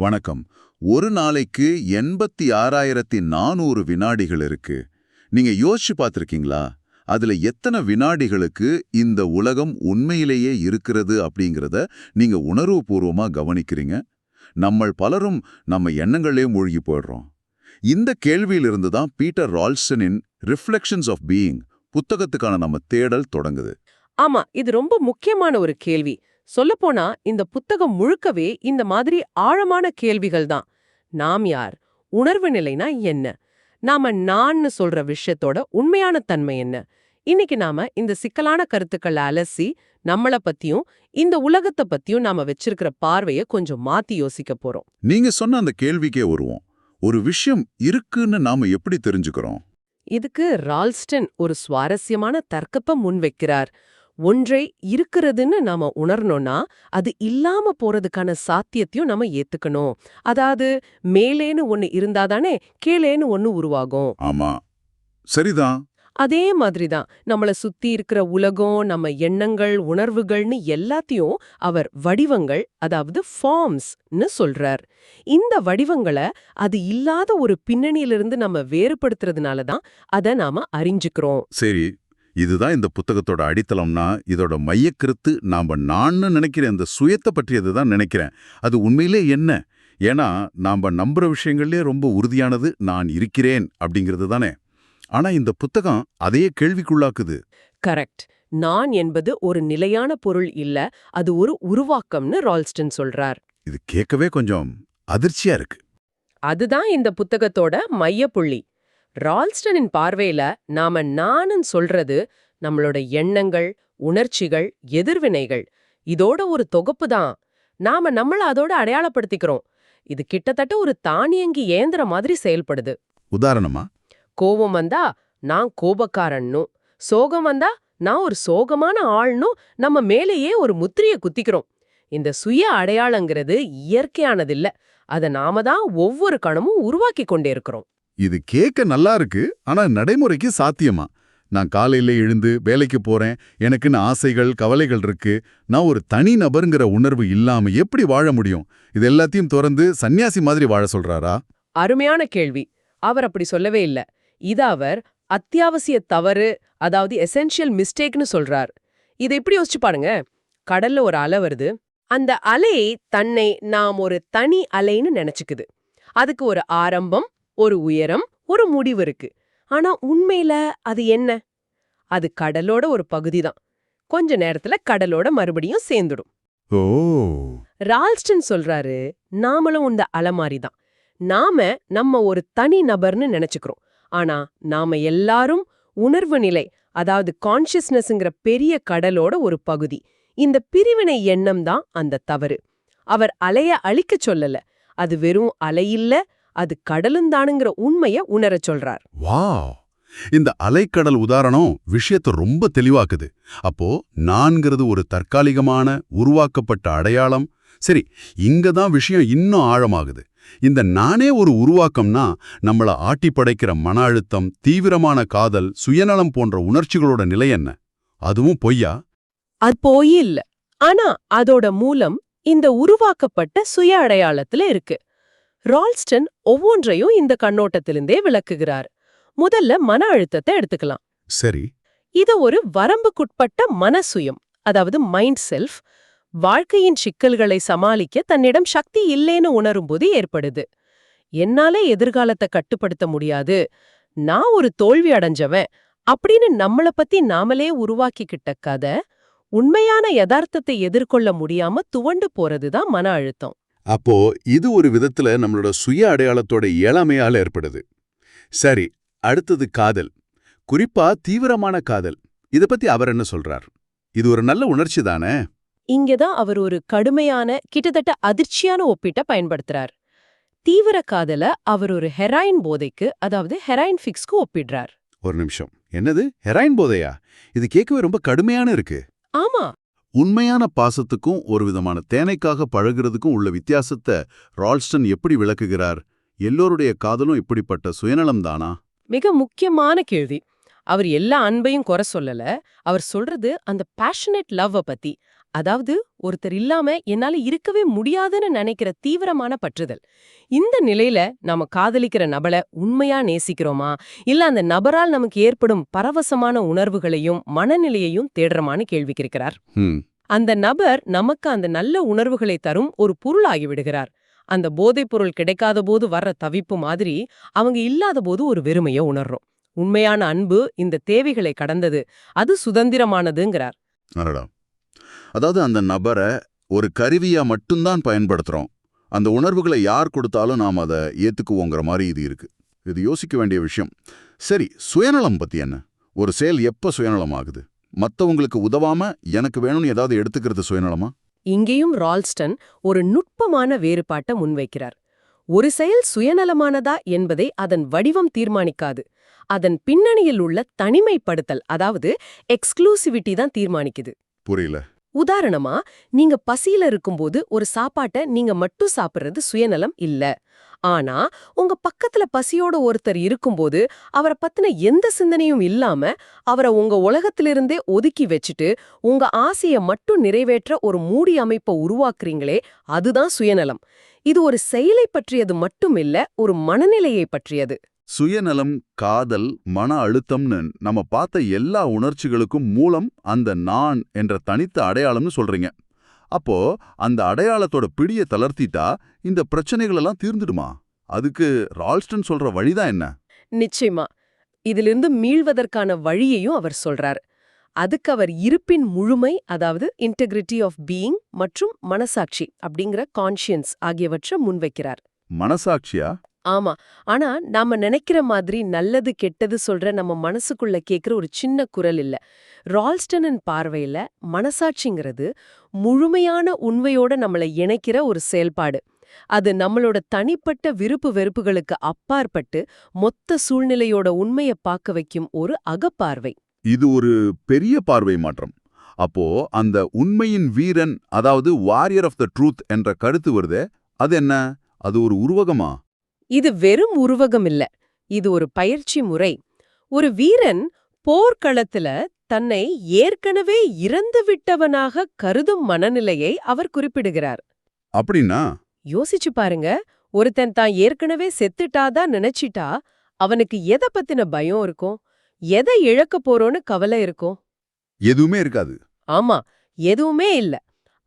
வணக்கம். ஒரு நாளைக்கு எண்பத்தி ஆறாயிரத்தி நானூறு வினாடிகள் இருக்கு. நீங்க யோசிச்சு பார்த்துருக்கீங்களா? அதுல எத்தனை வினாடிகளுக்கு இந்த உலகம் உண்மையிலேயே இருக்கிறது அப்படிங்கறத நீங்க உணர்வுபூர்வமா கவனிக்கிறீங்க? நம்மள் பலரும் நம்ம எண்ணங்களே மூழ்கி போயிடுறோம். இந்த கேள்வியிலிருந்து தான் பீட்டர் ரால்சனின் ரிஃப்ளெக்ஷன்ஸ் ஆஃப் பீயிங் புத்தகத்துக்கான நம்ம தேடல் தொடங்குது. ஆமா இது ரொம்ப முக்கியமான ஒரு கேள்வி. சொல்லப்போனா இந்த புத்தகம் முழுக்கவே இந்த மாதிரி ஆழமான கேள்விகள் தான். நாம் யார்? உணர்வு நிலைனா என்ன? நாம நான்னு சொல்ற விஷயத்தோட உண்மையான தன்மை என்ன? இன்னைக்கு நாம இந்த சிக்கலான கருத்துக்களை அலசி நம்மள பத்தியும் இந்த உலகத்தை பத்தியும் நாம வச்சிருக்கிற பார்வைய கொஞ்சம் மாத்தி யோசிக்க போறோம். நீங்க சொன்ன அந்த கேள்விக்கே வருவோம். ஒரு விஷயம் இருக்குன்னு நாம எப்படி தெரிஞ்சுக்கிறோம்? இதுக்கு ரால்ஸ்டன் ஒரு சுவாரஸ்யமான தர்க்கத்தை முன்வைக்கிறார். ஒன்றை இருக்கிறதுன்னு நாம உணரணும்னா அது இல்லாம போறதுக்கான சாத்தியத்தையும் நாம ஏத்துக்கணும். அதாவது மேலேன்னு ஒன்னு இருந்தாதானே கீழேன்னு ஒன்னு உருவாகும். ஆமா. சரிதான். அதே மாதிரிதான் நம்மள சுத்தி இருக்கிற உலகம் நம்ம எண்ணங்கள் உணர்வுகள்னு எல்லாத்தையும் அவர் வடிவங்கள் அதாவது ஃபார்ம்ஸ்னு சொல்றார். இந்த வடிவங்களை அது இல்லாத ஒரு பின்னணியிலிருந்து நம்ம வேறுபடுத்துறதுனால தான் அதை நாம அறிஞ்சுக்கிறோம். சரி. இதுதான் இந்த புத்தகத்தோட அடித்தளம்னா இதோட மையக்கருத்து நாம நான்னு நினைக்கிற இந்த சுயத்தை பற்றியது தான் நினைக்கிறேன். அது உண்மையிலே என்ன? ஏன்னா நாம நம்புற விஷயங்கள்லயே ரொம்ப உறுதியானது நான் இருக்கிறேன் அப்படிங்கிறது தானே. ஆனா இந்த புத்தகம் அதையே கேள்விக்குள்ளாக்குது. கரெக்ட். நான் என்பது ஒரு நிலையான பொருள் இல்ல அது ஒரு உருவாக்கம்னு ரால்ஸ்டன் சொல்றார். இது கேட்கவே கொஞ்சம் அதிர்ச்சியா இருக்கு. அதுதான் இந்த புத்தகத்தோட மையப்புள்ளி. ரால்ஸ்டனின் பார்வையில நாம நானுன்னு சொல்றது நம்மளோட எண்ணங்கள் உணர்ச்சிகள் எதிர்வினைகள். இதோட ஒரு தொகுப்பு தான். நாம நம்மள அதோட அடையாளப்படுத்திக்கிறோம். இது கிட்டத்தட்ட ஒரு தானியங்கி ஏந்திர மாதிரி செயல்படுது. உதாரணமா? கோவம் வந்தா நான் கோபக்காரன்னும் சோகம் வந்தா நான் ஒரு சோகமான ஆள்னும் நம்ம மேலேயே ஒரு முத்திரைய குத்திக்கிறோம். இந்த சுய அடையாளங்கிறது இயற்கையானதில்ல. அத நாம தான் ஒவ்வொரு கணமும் உருவாக்கி கொண்டே இருக்கிறோம். இது கேட்க நல்லா இருக்கு ஆனா நடைமுறைக்கு சாத்தியமா? நான் காலையில எழுந்து வேலைக்கு போறேன் எனக்குன்னு ஆசைகள் கவலைகள் இருக்கு. நான் ஒரு தனி நபருங்கிற உணர்வு இல்லாம எப்படி வாழ முடியும்? இது எல்லாத்தையும் திறந்து சன்னியாசி மாதிரி வாழ சொல்றாரா? அருமையான கேள்வி. அவர் அப்படி சொல்லவே இல்ல. இது அவர் அத்தியாவசிய தவறு அதாவது எசென்ஷியல் மிஸ்டேக்னு சொல்றார். இதை எப்படி யோசிச்சு பாருங்க. கடல்ல ஒரு அலை வருது. அந்த அலை தன்னை நாம் ஒரு தனி அலைன்னு நினைச்சுக்குது. அதுக்கு ஒரு ஆரம்பம் ஒரு உயரம் ஒரு முடிவு இருக்கு. ஆனா உண்மையில அது என்ன? அது கடலோட ஒரு பகுதி தான் கொஞ்ச நேரத்துல கடலோட மறுபடியும் சேர்ந்துடும். ரால்ஸ்டன் சொல்றாரு நாமளும் இந்த அலமாரி தான் நாம நம்ம ஒரு தனி நபர்னு நினைச்சுக்கிறோம். ஆனா நாம எல்லாரும் உணர்வு நிலை அதாவது கான்ஷியஸ்னஸ்ங்கிற பெரிய கடலோட ஒரு பகுதி. இந்த பிரிவினை எண்ணம் தான் அந்த தவறு. அவர் அலைய அழிக்கச் சொல்லல. அது வெறும் அலையில்ல அது கடலுந்தானுங்கிற உண்மைய உணரச் சொல்றார். வாவ்! இந்த அலைக்கடல் உதாரணம் விஷயத்தை ரொம்ப தெளிவாக்குது. அப்போ நான்கிறது ஒரு தற்காலிகமான உருவாக்கப்பட்ட அடையாளம். சரி இங்க தான் விஷயம் இன்னும் ஆழமாகுது. இந்த நானே ஒரு உருவாக்கம்னா நம்மள ஆட்டி படைக்கிற மன அழுத்தம் தீவிரமான காதல் சுயநலம் போன்ற உணர்ச்சிகளோட நிலை என்ன? அதுவும் பொய்யா? அது போய் இல்ல. ஆனா அதோட மூலம் இந்த உருவாக்கப்பட்ட சுய அடையாளத்துல இருக்கு. ரால்ஸ்டன் ஒவ்வொன்றையும் இந்த கண்ணோட்டத்திலிருந்தே விளக்குகிறார். முதல்ல மன அழுத்தத்தை எடுத்துக்கலாம். சரி. இது ஒரு வரம்புக்குட்பட்ட மனசுயம் அதாவது மைண்ட் செல்ஃப் வாழ்க்கையின் சிக்கல்களை சமாளிக்க தன்னிடம் சக்தி இல்லேன்னு உணரும்போது ஏற்படுது. என்னால எதிர்காலத்தை கட்டுப்படுத்த முடியாது. நான் ஒரு தோல்வி அடைஞ்சவன் அப்படின்னு நம்மள பத்தி நாமளே உருவாக்கிக்கிட்ட கதை உண்மையான யதார்த்தத்தை எதிர்கொள்ள முடியாம துவண்டு போறதுதான் மன அழுத்தம். அப்போ இது ஒரு விதத்துல நம்மளோட சுய அடையாளத்தோட இயலாமையால ஏற்படுது. சரி அடுத்தது காதல். குறிப்பா தீவிரமான காதல். இத பத்தி அவர் என்ன சொல்றார்? இது ஒரு நல்ல உணர்ச்சி தானே? இங்கதான் அவர் ஒரு கடுமையான கிட்டத்தட்ட அதிர்ச்சியான ஒப்பீட்டை பயன்படுத்துறார். தீவிர காதல அவர் ஒரு ஹெராயின் போதைக்கு அதாவது ஹெராயின் ஃபிக்ஸ்க்கு ஒப்பிடுறார். ஒரு நிமிஷம். என்னது? ஹெராயின் போதையா? இது கேட்கவே ரொம்ப கடுமையான இருக்கு. ஆமா. உண்மையான பாசத்துக்கும் ஒரு விதமான தேனைக்காக பழகுறதுக்கும் உள்ள வித்தியாசத்தை ரால்ஸ்டன் எப்படி விளக்குகிறார்? எல்லோருடைய காதலும் இப்படிப்பட்ட சுயநலம் தானா மிக முக்கியமான கேள்வி. அவர் எல்லா அன்பையும் குறை சொல்லல. அவர் சொல்றது அந்த பேஷனேட் லவ்வ பத்தி. அதாவது ஒருத்தர் இல்லாம என்னால இருக்கவே முடியாதுன்னு நினைக்கிற தீவிரமான பற்றுதல். இந்த நிலையில நாம காதலிக்கிற நபரை உண்மையா நேசிக்கிறோமா? இல்ல அந்த நபரால் நமக்கு ஏற்படும் பரவசமான உணர்வுகளையும் மனநிலையையும் தேடுறோமான்னு கேள்வி கேட்கிறார். ம் அந்த நபர் நமக்கு அந்த நல்ல உணர்வுகளை தரும் ஒரு பொருளாகி விடுகிறார். அந்த போதைப் பொருள் கிடைக்காத போது வர்ற தவிப்பு மாதிரி அவங்க இல்லாத போது ஒரு வெறுமைய உணர்றோம். உண்மையான அன்பு இந்த தேவைகளை கடந்தது. அது சுதந்திரமானதுங்கிறார். அதாவது அந்த நபரை ஒரு கருவியா மட்டும்தான் பயன்படுத்துறோம். அந்த உணர்வுகளை யார் கொடுத்தாலும் நாம் அதை ஏத்துக்குவோங்கிற மாதிரி இது இருக்கு. இது யோசிக்க வேண்டிய விஷயம். சரி சுயநலம் பத்தி என்ன? ஒரு செயல் எப்ப சுயநலம் ஆகுது மத்தவங்களுக்கு உதவாம எனக்கு வேணும்னு ஏதாவது எடுத்துக்கிறது சுயநலமா? இங்கேயும் ரால்ஸ்டன் ஒரு நுட்பமான வேறுபாட்டை முன்வைக்கிறார். ஒரு செயல் சுயநலமானதா என்பதை அதன் வடிவம் தீர்மானிக்காது. அதன் பின்னணியில் உள்ள தனிமைப்படுத்தல் அதாவது எக்ஸ்க்ளூசிவிட்டி தான் தீர்மானிக்குது. புரியல. உதாரணமா நீங்க பசியில இருக்கும்போது ஒரு சாப்பாட்டை நீங்க மட்டும் சாப்பிடுறது சுயநலம் இல்ல. ஆனா உங்க பக்கத்துல பசியோட ஒருத்தர் இருக்கும்போது அவரை பத்தின எந்த சிந்தனையும் இல்லாம அவரை உங்க உலகத்திலிருந்தே ஒதுக்கி வச்சுட்டு உங்க ஆசைய மட்டும் நிறைவேற்ற ஒரு மூடி அமைப்பை உருவாக்குறீங்களே அதுதான் சுயநலம். இது ஒரு செயலை பற்றியது மட்டும் இல்ல ஒரு மனநிலையை பற்றியது. சுயநலம் காதல் மன அழுத்தம்னு நம்ம பார்த்த எல்லா உணர்ச்சிகளுக்கும் மூலம் அந்த நான் என்ற தனித்த அடையாளம்னு சொல்றீங்க. அப்போ அந்த அடையாளத்தோட பிடிய தளர்த்திட்டா இந்த பிரச்சனைகள் எல்லாம் தீர்ந்துடுமா? அதுக்கு ரால்ஸ்டன் சொல்ற வழிதான் என்ன? நிச்சயமா. இதிலிருந்து மீள்வதற்கான வழியையும் அவர் சொல்றார். அதுக்கு அவர் இருப்பின் முழுமை அதாவது இன்டெகிரிட்டி ஆஃப் பீயிங் மற்றும் மனசாட்சி அப்படிங்கிற கான்ஷியன்ஸ் ஆகியவற்றை முன்வைக்கிறார். மனசாட்சியா? ஆமா. ஆனா நாம நினைக்கிற மாதிரி நல்லது கெட்டது சொல்ற நம்ம மனசுக்குள்ள கேக்குற ஒரு சின்ன குரல் இல்ல. ரால்ஸ்டனின் பார்வையில மனசாட்சிங்கிறது முழுமையான உண்மையோட நம்மளை இணைக்கிற ஒரு செயல்பாடு. அது நம்மளோட தனிப்பட்ட விருப்பு வெறுப்புகளுக்கு அப்பாற்பட்டு மொத்த சூழ்நிலையோட உண்மைய பார்க்க வைக்கும் ஒரு அகப்பார்வை. இது ஒரு பெரிய பார்வை மாற்றம். அப்போ அந்த உண்மையின் வீரன் அதாவது வாரியர் ஆஃப் த ட்ரூத் என்ற கருத்து வருதே அது என்ன? அது ஒரு உருவகமா? இது வெறும் உருவகம் இல்ல இது ஒரு பயிற்சி முறை. ஒரு வீரன் போர்க்களத்துல தன்னை ஏற்கனவே இறந்து விட்டவனாக கருதும் மனநிலையை அவர் குறிப்பிடுகிறார். அப்படின்னா? யோசிச்சு பாருங்க. ஒருத்தன் தான் ஏற்கனவே செத்துட்டாதான் நினைச்சிட்டா அவனுக்கு எதை பத்தின பயம் இருக்கும்? எதை இழக்க போறோன்னு கவலை இருக்கும்? எதுவுமே இருக்காது. ஆமா எதுவுமே இல்ல.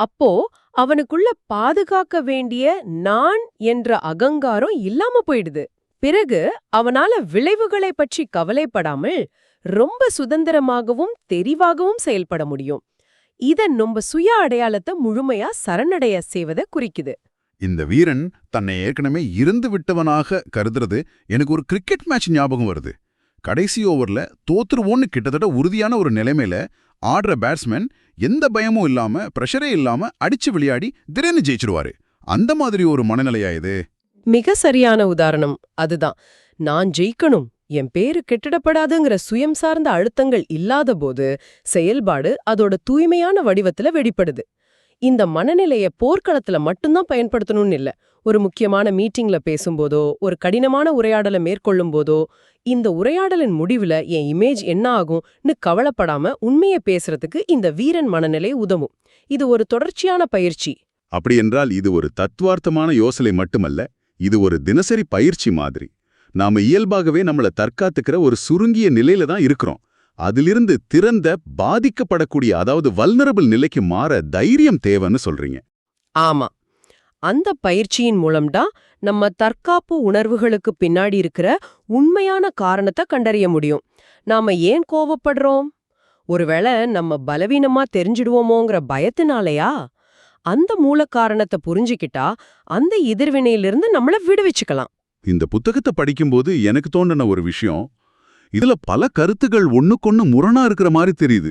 அப்போ அவனுக்குள்ள பாதுகாக்க வேண்டிய நான் என்ற அகங்காரம் இல்லாம போயிடுது. பிறகு அவனால விளைவுகளை பற்றி கவலைப்படாமல் ரொம்ப சுதந்திரமாகவும் தெரிவாகவும் செயல்பட முடியும். இத நம்ம சுய அடையாளத்தை முழுமையா சரணடைய செய்வதை குறிக்குது. இந்த வீரன் தன்னை ஏற்கனவே இருந்து விட்டவனாக கருதுறது எனக்கு ஒரு கிரிக்கெட் மேட்ச் ஞாபகம் வருது. கடைசி ஓவர்ல தோத்துருவோன்னு கிட்டத்தட்ட உறுதியான ஒரு நிலைமையில ஆடுற பேட்ஸ்மேன் எந்த பயமும் இல்லாம பிரஷரே இல்லாம அடிச்சு விளையாடி திடீர்னு ஜெயிச்சிருவாரு. அந்த மாதிரி ஒரு மனநிலையா இது? மிக சரியான உதாரணம் அதுதான். நான் ஜெயிக்கணும் என் பேரு கெட்டிடப்படாதுங்கிற சுயம் சார்ந்த அழுத்தங்கள் இல்லாத போது செயல்பாடு அதோட தூய்மையான வடிவத்துல வெளிப்படுது. இந்த மனநிலைய போர்க்களத்துல மட்டும்தான் பயன்படுத்தணும்னு இல்ல. ஒரு முக்கியமான மீட்டிங்ல பேசும்போதோ ஒரு கடினமான உரையாடலை மேற்கொள்ளும் போதோ இந்த உரையாடலின் முடிவுல என் இமேஜ் என்ன ஆகும்னு கவலைப்படாம உண்மைய பேசுறதுக்கு இந்த வீரன் மனநிலை உதவும். இது ஒரு தொடர்ச்சியான பயிற்சி. அப்படி என்றால் இது ஒரு தத்துவார்த்தமான யோசனை மட்டுமல்ல இது ஒரு தினசரி பயிற்சி மாதிரி. நாம இயல்பாகவே நம்மள தற்காத்துக்கிற ஒரு சுருங்கிய நிலையில தான் இருக்கிறோம். அதிலிருந்து திறந்த பாதிக்கப்படக்கூடிய அதாவது வல்னரபிள் நிலைக்கு மாற தைரியம் தேவைன்னு சொல்றீங்க. ஆமா. அந்த பயிற்சியின் மூலம்தான் நம்ம தற்காப்பு உணர்வுகளுக்கு பின்னாடி இருக்கிற உண்மையான காரணத்தை கண்டறிய முடியும். நாம ஏன் கோவப்படுறோம்? ஒருவேளை நம்ம பலவீனமா தெரிஞ்சிடுவோமோங்கிற பயத்தினாலயா? அந்த மூல காரணத்தை புரிஞ்சுக்கிட்டா அந்த எதிர்வினையிலிருந்து நம்மள விடுவிச்சுக்கலாம். இந்த புத்தகத்தை படிக்கும்போது எனக்கு தோண்டின ஒரு விஷயம் இதுல பல கருத்துகள் ஒண்ணுக்கொன்னு முரணா இருக்கிற மாதிரி தெரியுது.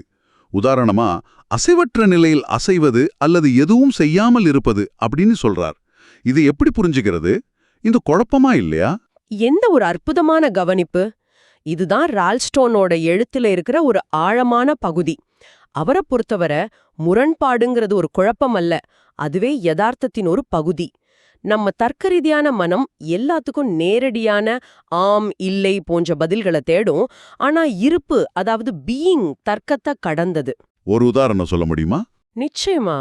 உதாரணமா அசைவற்ற நிலையில் அசைவது அல்லது எதுவும் செய்யாமல் இருப்பது அப்படின்னு சொல்றார். இது எப்படி புரிஞ்சுக்கிறது? இந்த குழப்பமா இல்லையா? எந்த ஒரு அற்புதமான கவனிப்பு? இதுதான் ரால்ஸ்டோனோட எழுத்துல இருக்கிற ஒரு ஆழமான பகுதி. அவரை பொறுத்தவரை முரண்பாடுங்கிறது ஒரு குழப்பம் அல்ல. அதுவே யதார்த்தத்தின் ஒரு பகுதி. நம்ம தர்க்கரீதியான மனம் எல்லாத்துக்கும் நேரடியான ஆம் இல்லை போன்ற பதில்களை தேடும். ஆனா இருப்பு அதாவது பீயிங் தர்க்கத்தை கடந்தது. ஒரு உதாரணம் சொல்ல முடியுமா? நிச்சயமா.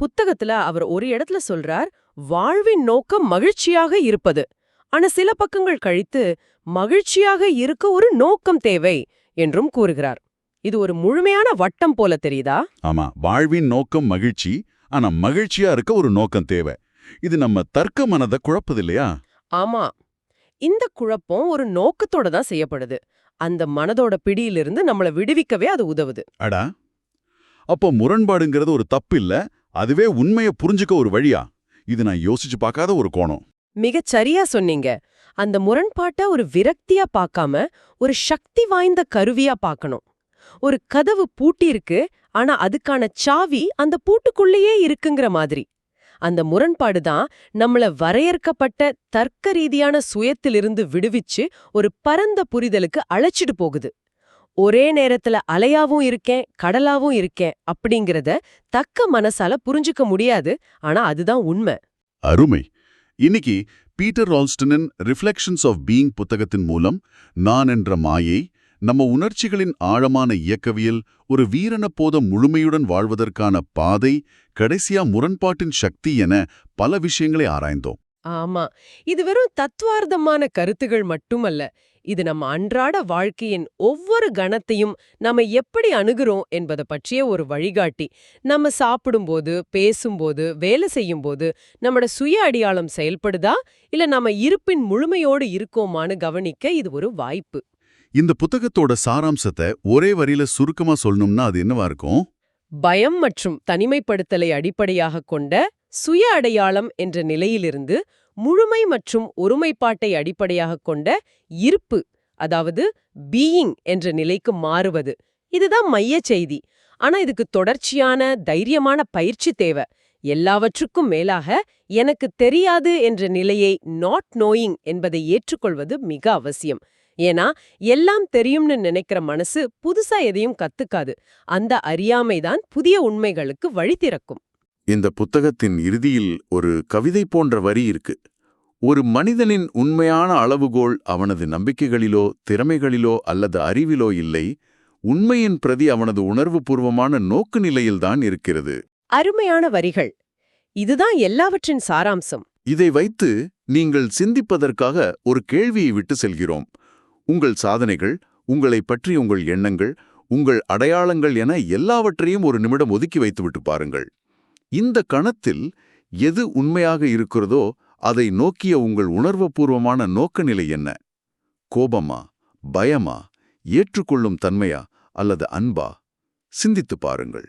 புத்தகத்துல அவர் ஒரு இடத்துல சொல்றார் வாழ்வின் நோக்கம் மகிழ்ச்சியாக இருப்பது. ஆனா சில பக்கங்கள் கழித்து மகிழ்ச்சியாக இருக்க ஒரு நோக்கம் தேவை என்றும் கூறுகிறார். இது ஒரு முழுமையான வட்டம் போல தெரியுதா? ஆமா வாழ்வின் நோக்கம் மகிழ்ச்சி ஆனா மகிழ்ச்சியா இருக்க ஒரு நோக்கம் தேவை. இது நம்ம தர்க்க மனதை குழப்பது இல்லையா? ஆமா. இந்த குழப்பம் ஒரு நோக்கத்தோட தான் செய்யப்படுது. அந்த மனதோட பிடியிலிருந்து நம்மள விடுவிக்கவே அது உதவுது. அடா! அப்போ முரண்பாடுங்கிறது ஒரு தப்பு இல்ல அதுவே உண்மையை புரிஞ்சுக்க ஒரு வழியா? இது நான் யோசிச்சு பார்க்காத ஒரு கோணம். மிகச் சரியா சொன்னீங்க. அந்த முரண்பாட்ட ஒரு விரக்தியா பார்க்காம ஒரு சக்தி வாய்ந்த கருவியா பார்க்கணும். ஒரு கதவு பூட்டி இருக்கு ஆனா அதுக்கான சாவி அந்த பூட்டுக்குள்ளேயே இருக்குங்கிற மாதிரி. அந்த முரண்பாடு தான் நம்மள வரையறுக்கப்பட்ட தர்க்க ரீதியான சுயத்திலிருந்து விடுவிச்சு ஒரு பரந்த புரிதலுக்கு அழைச்சிட்டு போகுது. ஒரே நேரத்துல அலையாவும் இருக்கேன் கடலாவும் இருக்கேன் அப்படிங்கறத தக்க மனசால புரிஞ்சுக்க முடியாது. ஆனா அதுதான் உண்மை. அருமை. இன்னைக்கு பீட்டர் ரால்ஸ்டனின் ரிஃப்ளெக்ஷன்ஸ் ஆஃப் பீயிங் புத்தகத்தின் மூலம் நான் என்ற மாயை நம்ம உணர்ச்சிகளின் ஆழமான இயக்கவியல் ஒரு வீரன போத முழுமையுடன் வாழ்வதற்கான பாதை கடைசியா முரண்பாட்டின் சக்தி என பல விஷயங்களை ஆராய்ந்தோம். ஆமா இது வெறும் தத்துவார்த்தமான கருத்துகள் மட்டுமல்ல இது நம்ம அன்றாட வாழ்க்கையின் ஒவ்வொரு கணத்தையும் நம்ம எப்படி அணுகிறோம் என்பதை பற்றிய ஒரு வழிகாட்டி. நம்ம சாப்பிடும்போது பேசும்போது வேலை செய்யும்போது நம்மட சுய அடியாளம் செயல்படுதா இல்ல நம்ம இருப்பின் முழுமையோடு இருக்கோமான்னு கவனிக்க இது ஒரு வாய்ப்பு. இந்த புத்தகத்தோட சாராம்சத்தை ஒரே வரியில சுருக்கமா சொல்லணும்னா அது என்னவா இருக்கும்? பயம் மற்றும் தனிமைப்படுத்தலை அடிப்படையாக கொண்ட சுய அடையாளம் என்ற நிலையிலிருந்து முழுமை மற்றும் ஒருமைப்பாட்டை அடிப்படையாக கொண்ட இருப்பு அதாவது பீயிங் என்ற நிலைக்கு மாறுவது. இதுதான் மையச் செய்தி. ஆனா இதுக்கு தொடர்ச்சியான தைரியமான பயிற்சி தேவை. எல்லாவற்றுக்கும் மேலாக எனக்கு தெரியாது என்ற நிலையை நாட் நோயிங் என்பதை ஏற்றுக்கொள்வது மிக அவசியம். ஏன்னா எல்லாம் தெரியும்னு நினைக்கிற மனசு புதுசா எதையும் கத்துக்காது. அந்த அறியாமைதான் புதிய உண்மைகளுக்கு வழி திறக்கும். இந்த புத்தகத்தின் இறுதியில் ஒரு கவிதை போன்ற வரி இருக்கு. ஒரு மனிதனின் உண்மையான அளவுகோல் அவனது நம்பிக்கைகளிலோ திறமைகளிலோ அல்லது அறிவிலோ இல்லை உண்மையின் பிரதி அவனது உணர்வுபூர்வமான நோக்கு நிலையில்தான் இருக்கிறது. அருமையான வரிகள். இதுதான் எல்லாவற்றின் சாராம்சம். இதை வைத்து நீங்கள் சிந்திப்பதற்காக ஒரு கேள்வியை விட்டு செல்கிறோம். உங்கள் சாதனைகள் உங்களை பற்றி உங்கள் எண்ணங்கள் உங்கள் அடையாளங்கள் என எல்லாவற்றையும் ஒரு நிமிடம் ஒதுக்கி வைத்துவிட்டு பாருங்கள். இந்த கணத்தில் எது உண்மையாக இருக்கிறதோ அதை நோக்கிய உங்கள் உணர்வுபூர்வமான நோக்கநிலை என்ன? கோபமா பயமா ஏற்றுக்கொள்ளும் தன்மையா அல்லது அன்பா? சிந்தித்துப் பாருங்கள்.